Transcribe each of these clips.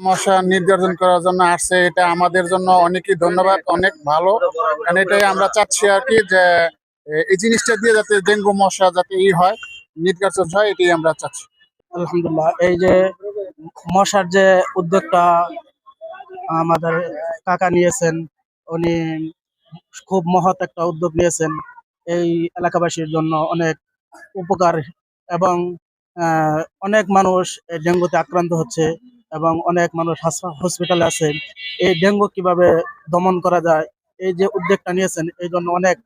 মশা নির্ধারণ করার জন্য আসছে, এটা আমাদের জন্য অনেকই ধন্যবাদ, অনেক ভালো। কারণ এটাই আমরা চাচ্ছি আর কি যে এই জিনিসটা দিয়ে যাতে ডেঙ্গু মশা যাতে ই হয় নির্বাচন হয়, এটাই আমরা চাচ্ছি। আলহামদুলিল্লাহ, এই যে মশার যে উদ্যোগটা আমাদের কাকা নিয়েছেন, উনি খুব মহৎ একটা উদ্যোগ নিয়েছেন। এই এলাকাবাসীর জন্য অনেক উপকার এবং অনেক মানুষ ডেঙ্গুতে আক্রান্ত হচ্ছে। এবং অনেক মানুষ হাসপা- হসপিটালে আছে। এই ডেঙ্গু কীভাবে দমন করা যায়, এই যে উদ্যোগটা নিয়েছেন, এই জন্য অনেক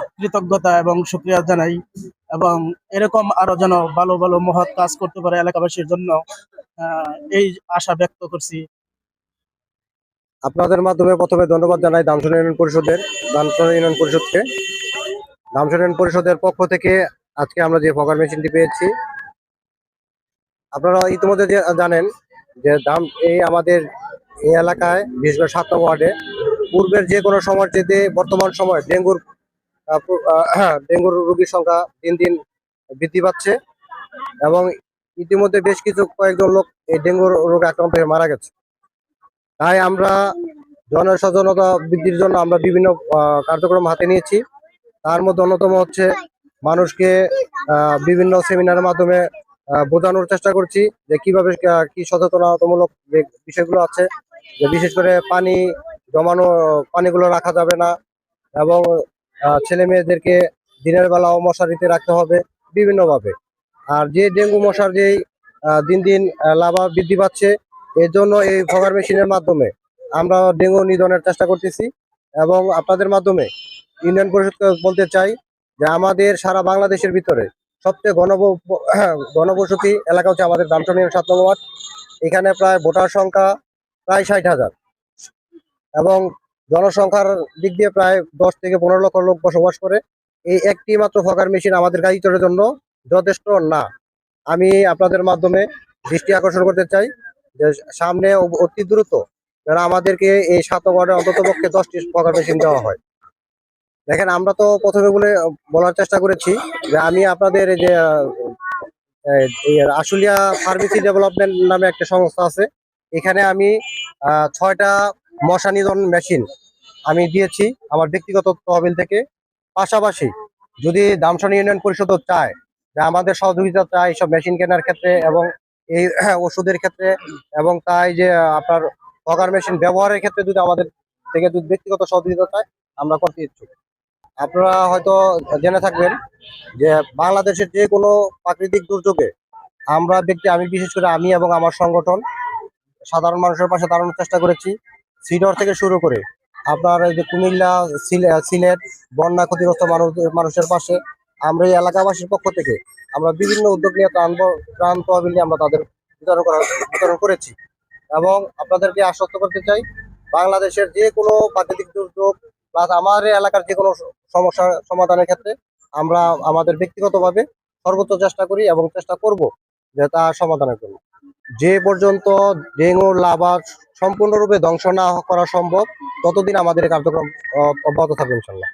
কৃতজ্ঞতা এবং শুক্রিয়া জানাই। এবং এরকম আরও যেন ভালো ভালো মহৎ কাজ করতে পারে এলাকাবাসীর জন্য এই আশা ব্যক্ত করছি। আপনাদের মাধ্যমে প্রথমে ধন্যবাদ জানাই দামসন ইউনিয়ন পরিষদের দামসন ইউনিয়ন পরিষদকে। দামসন ইউনিয়ন পরিষদের পক্ষ থেকে আজকে আমরা যে ফগার মেশিনটি পেয়েছি আপনারা ইতিমধ্যে জানেন যে দাম এই আমাদের এই এলাকায় বিশেষ করে সাত ওয়ার্ডে পূর্বের যে কোনো সময়ের চেয়ে বর্তমান সময় ডেঙ্গুর আহ, ডেঙ্গুর রোগীর সংখ্যা দিন দিন বৃদ্ধি পাচ্ছে এবং ইতিমধ্যে বেশ কিছু কয়েকজন লোক এই ডেঙ্গুর রোগে আক্রান্ত হয়ে মারা গেছে। তাই আমরা জনসচেতনতা বৃদ্ধির জন্য আমরা বিভিন্ন কার্যক্রম হাতে নিয়েছি। তার মধ্যে অন্যতম হচ্ছে মানুষকে বিভিন্ন সেমিনারের মাধ্যমে বোঝানোর চেষ্টা করছি যে কীভাবে কি সচেতনতামূলক যে বিষয়গুলো আছে, যে বিশেষ করে পানি জমানো, পানিগুলো রাখা যাবে না এবং ছেলে মেয়েদেরকে দিনের বেলাও মশারিতে রাখতে হবে বিভিন্নভাবে। আর যে ডেঙ্গু মশার যেই দিন দিন লাভা বৃদ্ধি পাচ্ছে, এর জন্য এই ফগার মেশিনের মাধ্যমে আমরা ডেঙ্গু নিধনের চেষ্টা করতেছি এবং আপনাদের মাধ্যমে ইউনিয়ন পরিষদকে বলতে চাই যে আমাদের সারা বাংলাদেশের ভিতরে সবচেয়ে ঘনব ঘনবসতি এলাকা হচ্ছে আমাদের ইউনিয়ন সাত নম্বর ওয়ার্ড। এখানে প্রায় ভোটার সংখ্যা প্রায় ষাট হাজার এবং জনসংখ্যার দিক দিয়ে প্রায় দশ থেকে পনেরো লক্ষ লোক বসবাস করে। এই একটি মাত্র ফকার মেশিন আমাদের গাড়িচরের জন্য যথেষ্ট না। আমি আপনাদের মাধ্যমে দৃষ্টি আকর্ষণ করতে চাই যে সামনে অতি দ্রুত যারা আমাদেরকে এই সাত ওয়ার্ডে অন্তত পক্ষে দশটি ফকার মেশিন দেওয়া হয়। দেখেন, আমরা তো প্রথমে বলে, বলার চেষ্টা করেছি যে আমি আপনাদের যে আশুলিয়া ফার্মেসি ডেভেলপমেন্ট নামে একটা সংস্থা আছে। এখানে আমি ছয়টা মশা নিধন মেশিন আমি দিয়েছি আমার ব্যক্তিগত তহবিল থেকে। পাশাপাশি যদি দামসন ইউনিয়ন পরিষদ চায় যে আমাদের সহযোগিতা চায় এইসব মেশিন কেনার ক্ষেত্রে এবং এই ওষুধের ক্ষেত্রে এবং তাই যে আপনার ফগার মেশিন ব্যবহারের ক্ষেত্রে যদি আমাদের থেকে যদি ব্যক্তিগত সহযোগিতা চায়, আমরা করতে ইচ্ছুক। আপনারা হয়তো জেনে থাকবেন যে বাংলাদেশের যে কোনো প্রাকৃতিক দুর্যোগে আমরা ব্যক্তি আমি বিশেষ করে আমি এবং আমার সংগঠন সাধারণ মানুষের পাশে দাঁড়ানোর চেষ্টা করেছি। সিডর থেকে শুরু করে আপনার এই যে কুমিল্লা, সিলে- সিলেট, বন্যা ক্ষতিগ্রস্ত মানুষ মানুষের পাশে আমরা এই এলাকাবাসীর পক্ষ থেকে আমরা বিভিন্ন উদ্যোগ নিয়ে ত্রাণ ত্রাণ তহবিল নিয়ে আমরা তাদের বিতরণ করা বিতরণ করেছি। এবং আপনাদেরকে আশ্বস্ত করতে চাই, বাংলাদেশের যে কোনো প্রাকৃতিক দুর্যোগ প্লাস আমার এলাকার যে কোনো সমস্যা সমাধানের ক্ষেত্রে আমরা আমাদের ব্যক্তিগতভাবে সর্বোচ্চ চেষ্টা করি এবং চেষ্টা করব যে তা সমাধানের জন্য। যে পর্যন্ত ডেঙ্গু লাভা সম্পূর্ণরূপে ধ্বংস না করা সম্ভব, ততদিন আমাদের কার্যক্রম অব্যাহত থাকবে ইনশাল্লাহ।